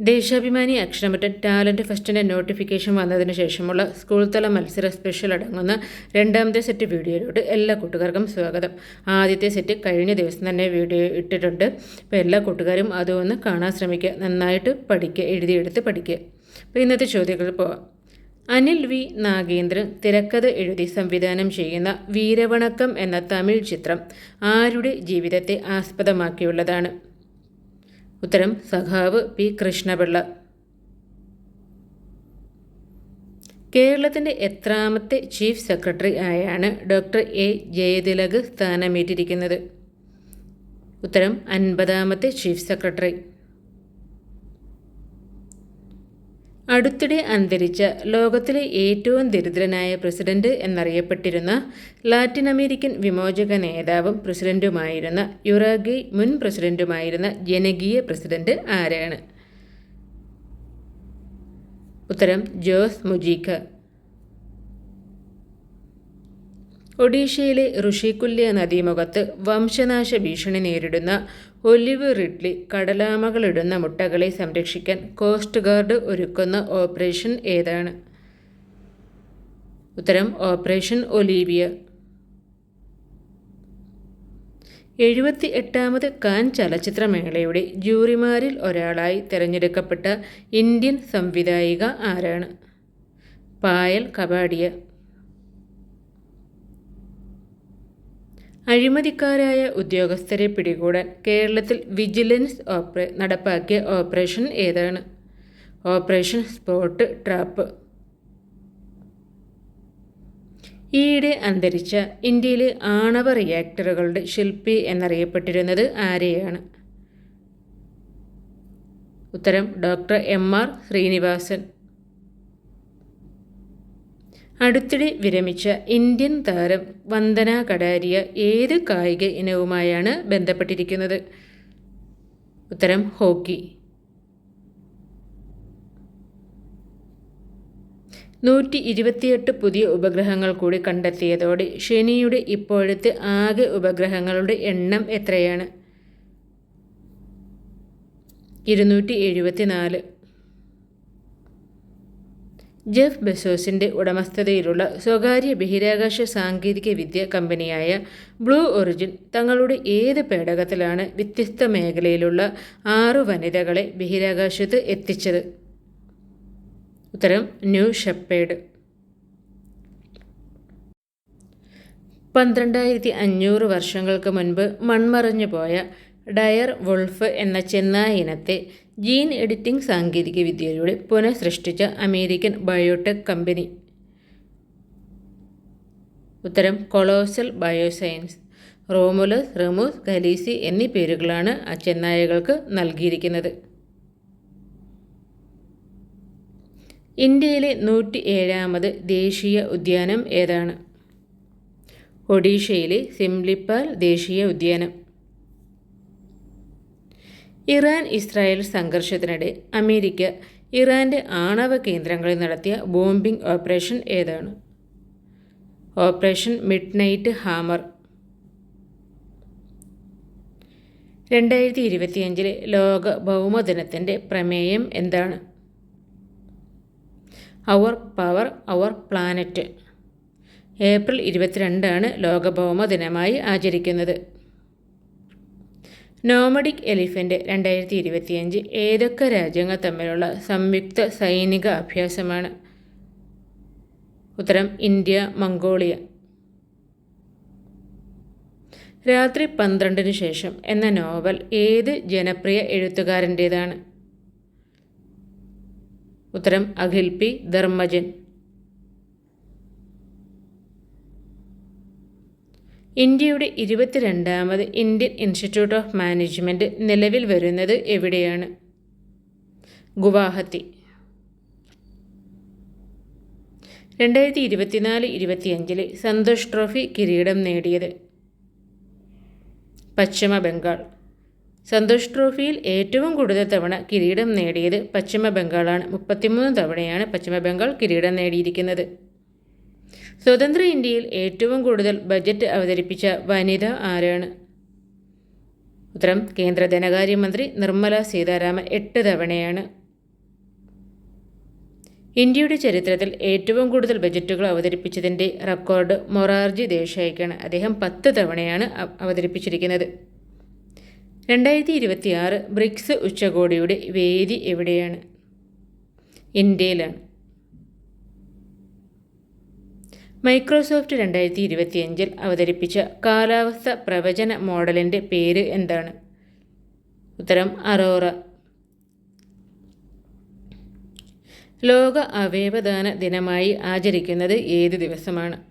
ദേശാഭിമാനി അക്ഷരമറ്റ ടാലന്റ് ഫസ്റ്റിന്റെ നോട്ടിഫിക്കേഷൻ വന്നതിന് ശേഷമുള്ള സ്കൂൾ തല മത്സര സ്പെഷ്യൽ അടങ്ങുന്ന രണ്ടാമത്തെ സെറ്റ് വീഡിയോയിലോട്ട് എല്ലാ കൂട്ടുകാർക്കും സ്വാഗതം. ആദ്യത്തെ സെറ്റ് കഴിഞ്ഞ ദിവസം തന്നെ വീഡിയോ ഇട്ടിട്ടുണ്ട്. അപ്പോൾ എല്ലാ കൂട്ടുകാരും അതൊന്ന് കാണാൻ ശ്രമിക്കുക. നന്നായിട്ട് പഠിക്കുക എഴുതിയെടുത്ത് പഠിക്കുക. അപ്പോൾ ഇന്നത്തെ ചോദ്യങ്ങൾ പോവാം അനിൽ വി. നാഗേന്ദ്രൻ തിരക്കഥ എഴുതി സംവിധാനം ചെയ്യുന്ന വീരവണക്കം എന്ന തമിഴ് ചിത്രം ആരുടെ ജീവിതത്തെ ആസ്പദമാക്കിയുള്ളതാണ്? ഉത്തരം സഖാവ് പി കൃഷ്ണപിള്ള. കേരളത്തിന്റെ എത്രാമത്തെ ചീഫ് സെക്രട്ടറി ആയാണ് ഡോക്ടർ എ ജയതിലക് സ്ഥാനമേറ്റിരിക്കുന്നത്. ഉത്തരം അൻപതാമത്തെ ചീഫ് സെക്രട്ടറി. അടുത്തിടെ അന്തരിച്ച ലോകത്തിലെ ഏറ്റവും ദരിദ്രനായ പ്രസിഡന്റ് എന്നറിയപ്പെട്ടിരുന്ന ലാറ്റിൻ അമേരിക്കൻ വിമോചക നേതാവും പ്രസിഡന്റുമായിരുന്ന യുറാഗി മുൻ പ്രസിഡന്റുമായിരുന്ന ജനകീയ പ്രസിഡന്റ് ആരാണ്? ഉത്തരം ജോസ് മുജീക്ക. ഒഡീഷയിലെ ഋഷികുല്യ നദീമുഖത്ത് വംശനാശ ഭീഷണി നേരിടുന്ന ഒലിവ് റിഡ്ലി കടലാമകളിടുന്ന മുട്ടകളെ സംരക്ഷിക്കാൻ കോസ്റ്റ് ഗാർഡ് ഒരുക്കുന്ന ഓപ്പറേഷൻ ഏതാണ്? ഉത്തരം ഓപ്പറേഷൻ ഒലീവിയ. എഴുപത്തി എട്ടാമത് കാൻ ചലച്ചിത്രമേളയുടെ ജൂറിമാരിൽ ഒരാളായി തിരഞ്ഞെടുക്കപ്പെട്ട ഇന്ത്യൻ സംവിധായിക ആരാണ്? പായൽ കബാഡിയ അഴിമതിക്കാരായ ഉദ്യോഗസ്ഥരെ പിടികൂടാൻ കേരളത്തിൽ വിജിലൻസ് ഓപ്പറേ നടപ്പാക്കിയ ഓപ്പറേഷൻ ഏതാണ്? Operation spot trap. ഈയിടെ അന്തരിച്ച ഇന്ത്യയിലെ ആണവ റിയാക്ടറുകളുടെ ശില്പി എന്നറിയപ്പെട്ടിരുന്നത് ആരെയാണ്? ഉത്തരം ഡോക്ടർ എം ആർ ശ്രീനിവാസൻ. അടുത്തിടെ വിരമിച്ച ഇന്ത്യൻ താരം വന്ദന കടാരിയ ഏത് കായിക ഇനവുമായാണ് ബന്ധപ്പെട്ടിരിക്കുന്നത്? ഉത്തരം ഹോക്കി. നൂറ്റി ഇരുപത്തിയെട്ട് പുതിയ ഉപഗ്രഹങ്ങൾ കൂടി കണ്ടെത്തിയതോടെ ശനിയുടെ ഇപ്പോഴത്തെ ആകെ ഉപഗ്രഹങ്ങളുടെ എണ്ണം എത്രയാണ്? ഇരുന്നൂറ്റി എഴുപത്തിനാല്. ജെഫ് ബെസോസിന്റെ ഉടമസ്ഥതയിലുള്ള സ്വകാര്യ ബഹിരാകാശ സാങ്കേതിക വിദ്യ കമ്പനിയായ ബ്ലൂ ഒറിജിൻ തങ്ങളുടെ ഏത് പേടകത്തിലാണ് വ്യത്യസ്ത മേഖലയിലുള്ള ആറു വനിതകളെ ബഹിരാകാശത്ത് എത്തിച്ചത്? ഉത്തരം ന്യൂ ഷെപ്പേഡ്. പന്ത്രണ്ടായിരത്തി അഞ്ഞൂറ് വർഷങ്ങൾക്ക് മുൻപ് മൺമറഞ്ഞു പോയ ഡയർ വുൾഫ് എന്ന ചെന്നായ ഇനത്തെ ജീൻ എഡിറ്റിംഗ് സാങ്കേതിക വിദ്യയിലൂടെ പുനഃസൃഷ്ടിച്ച അമേരിക്കൻ ബയോടെക് കമ്പനി. ഉത്തരം Colossal bioscience. Romulus Remus Khaleesi എന്നീ പേരുകളാണ് ആ ചെന്നായകൾക്ക് നൽകിയിരിക്കുന്നത്. ഇന്ത്യയിലെ നൂറ്റി ഏഴാമത് ദേശീയ ഉദ്യാനം ഏതാണ്? ഒഡീഷയിലെ സിംലിപ്പാൽ ദേശീയ ഉദ്യാനം. ഇറാൻ ഇസ്രായേൽ സംഘർഷത്തിനിടെ അമേരിക്ക ഇറാന്റെ ആണവ കേന്ദ്രങ്ങളിൽ നടത്തിയ ബോംബിംഗ് ഓപ്പറേഷൻ ഏതാണ്? Operation midnight hammer. രണ്ടായിരത്തി ഇരുപത്തിയഞ്ചിലെ ലോക ഭൗമദിനത്തിന്റെ പ്രമേയം എന്താണ്? Our power our planet April ഇരുപത്തിരണ്ടാണ് ലോക ഭൗമദിനമായി ആചരിക്കുന്നത്. നോമഡിക് എലിഫന്റ് രണ്ടായിരത്തി ഇരുപത്തിയഞ്ച് ഏതൊക്കെ രാജ്യങ്ങൾ തമ്മിലുള്ള സംയുക്ത സൈനിക അഭ്യാസമാണ്? ഉത്തരം ഇന്ത്യ മംഗോളിയ. രാത്രി പന്ത്രണ്ടിന് ശേഷം എന്ന നോവൽ ഏത് ജനപ്രിയ എഴുത്തുകാരന്റേതാണ്? ഉത്തരം അഖിൽ പി. ധർമ്മജൻ. ഇന്ത്യയുടെ ഇരുപത്തിരണ്ടാമത് ഇന്ത്യൻ ഇൻസ്റ്റിറ്റ്യൂട്ട് ഓഫ് മാനേജ്മെന്റ് നിലവിൽ വരുന്നത് എവിടെയാണ്? ഗുവാഹത്തി. രണ്ടായിരത്തി ഇരുപത്തിനാല് ഇരുപത്തിയഞ്ചിലെ സന്തോഷ് ട്രോഫി കിരീടം നേടിയത് പശ്ചിമ ബംഗാൾ. സന്തോഷ് ട്രോഫിയിൽ ഏറ്റവും കൂടുതൽ തവണ കിരീടം നേടിയത് പശ്ചിമ ബംഗാളാണ്. മുപ്പത്തിമൂന്ന് തവണയാണ് പശ്ചിമ ബംഗാൾ കിരീടം നേടിയിരിക്കുന്നത്. സ്വതന്ത്ര ഇന്ത്യയിൽ ഏറ്റവും കൂടുതൽ ബജറ്റ് അവതരിപ്പിച്ച വനിത ആരാണ്? ഉത്തരം കേന്ദ്ര ധനകാര്യമന്ത്രി നിർമ്മല സീതാരാമൻ എട്ട് തവണയാണ്. ഇന്ത്യയുടെ ചരിത്രത്തിൽ ഏറ്റവും കൂടുതൽ ബജറ്റുകൾ അവതരിപ്പിച്ചതിന്റെ റെക്കോർഡ് മൊറാർജി ദേശായിക്കാണ്. അദ്ദേഹം പത്ത് തവണയാണ് അവതരിപ്പിച്ചിരിക്കുന്നത്. രണ്ടായിരത്തി ഇരുപത്തിയാറ് ബ്രിക്സ് ഉച്ചകോടിയുടെ വേദി എവിടെയാണ്? ഇന്ത്യയിലാണ്. മൈക്രോസോഫ്റ്റ് രണ്ടായിരത്തി ഇരുപത്തിയഞ്ചിൽ അവതരിപ്പിച്ച കാലാവസ്ഥ പ്രവചന മോഡലിന്റെ പേര് എന്താണ്? ഉത്തരം അറോറ. ലോക അവയവദാന ദിനമായി ആചരിക്കുന്നത് ഏത് ദിവസമാണ്?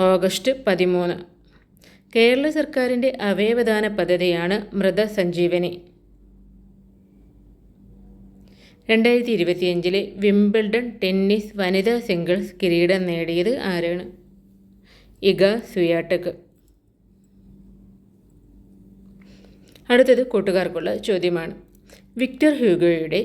ഓഗസ്റ്റ് പതിമൂന്ന്. കേരള സർക്കാരിന്റെ അവയവദാന പദ്ധതിയാണ് മൃതസഞ്ജീവനി. രണ്ടായിരത്തി ഇരുപത്തിയഞ്ചിലെ വിംബിൾഡൺ ടെന്നീസ് വനിതാ സിംഗിൾസ് കിരീടം നേടിയത് ആരാണ്? Iga Swiatek. അടുത്തത് കൂട്ടുകാർക്കുള്ള ചോദ്യമാണ്. വിക്ടർ ഹ്യൂഗോയുടെ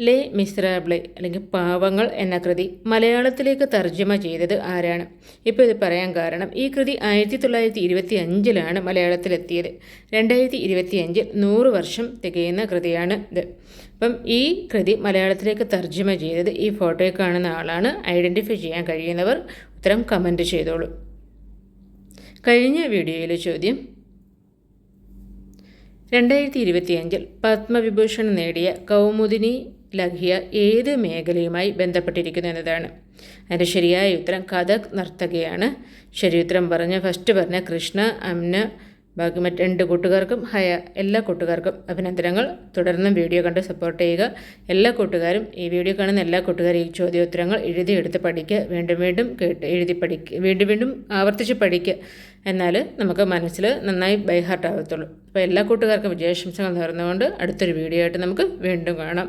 ലേ മിസ്രാബ്ലെ അല്ലെങ്കിൽ പാവങ്ങൾ എന്ന കൃതി മലയാളത്തിലേക്ക് തർജമ ചെയ്തത് ആരാണ്? ഇപ്പോൾ ഇത് പറയാൻ കാരണം ഈ കൃതി ആയിരത്തി തൊള്ളായിരത്തി ഇരുപത്തി അഞ്ചിലാണ് മലയാളത്തിലെത്തിയത്. രണ്ടായിരത്തി ഇരുപത്തി അഞ്ചിൽ നൂറ് വർഷം തികയുന്ന കൃതിയാണ് ഇത്. അപ്പം ഈ കൃതി മലയാളത്തിലേക്ക് തർജമ ചെയ്തത് ഈ ഫോട്ടോയിൽ കാണുന്ന ആളാണ്. ഐഡന്റിഫൈ ചെയ്യാൻ കഴിയുന്നവർ ഉത്തരം കമന്റ് ചെയ്തോളൂ. കഴിഞ്ഞ വീഡിയോയിലെ ചോദ്യം. രണ്ടായിരത്തി ഇരുപത്തിയഞ്ചിൽ പത്മവിഭൂഷൺ നേടിയ കൗമുദിനി ലഘ്യ ഏത് മേഖലയുമായി ബന്ധപ്പെട്ടിരിക്കുന്നു എന്നതാണ്. അതിന്റെ ശരിയായ ഉത്തരം കഥക് നർത്തകയാണ്. ശരി ഉത്തരം പറഞ്ഞ ഫസ്റ്റ് പറഞ്ഞ കൃഷ്ണ അമ്ന ബാക്കി മറ്റ് രണ്ട് കൂട്ടുകാർക്കും ഹയ എല്ലാ കൂട്ടുകാർക്കും അഭിനന്ദനങ്ങൾ. തുടർന്നും വീഡിയോ കണ്ട് സപ്പോർട്ട് ചെയ്യുക. എല്ലാ കൂട്ടുകാരും ഈ വീഡിയോ കാണുന്ന എല്ലാ കൂട്ടുകാരും ഈ ചോദ്യോത്തരങ്ങൾ എഴുതിയെടുത്ത് പഠിക്കുക. വീണ്ടും വീണ്ടും കേട്ട് എഴുതി പഠിക്കുക. വീണ്ടും വീണ്ടും ആവർത്തിച്ച് പഠിക്കുക. എന്നാൽ നമുക്ക് മനസ്സിൽ നന്നായി ബൈ ഹാർട്ട് ആവത്തുള്ളൂ. അപ്പോൾ എല്ലാ കൂട്ടുകാർക്കും വിജയാശംസകൾ നേർന്നുകൊണ്ട് അടുത്തൊരു വീഡിയോ ആയിട്ട് നമുക്ക് വീണ്ടും കാണാം.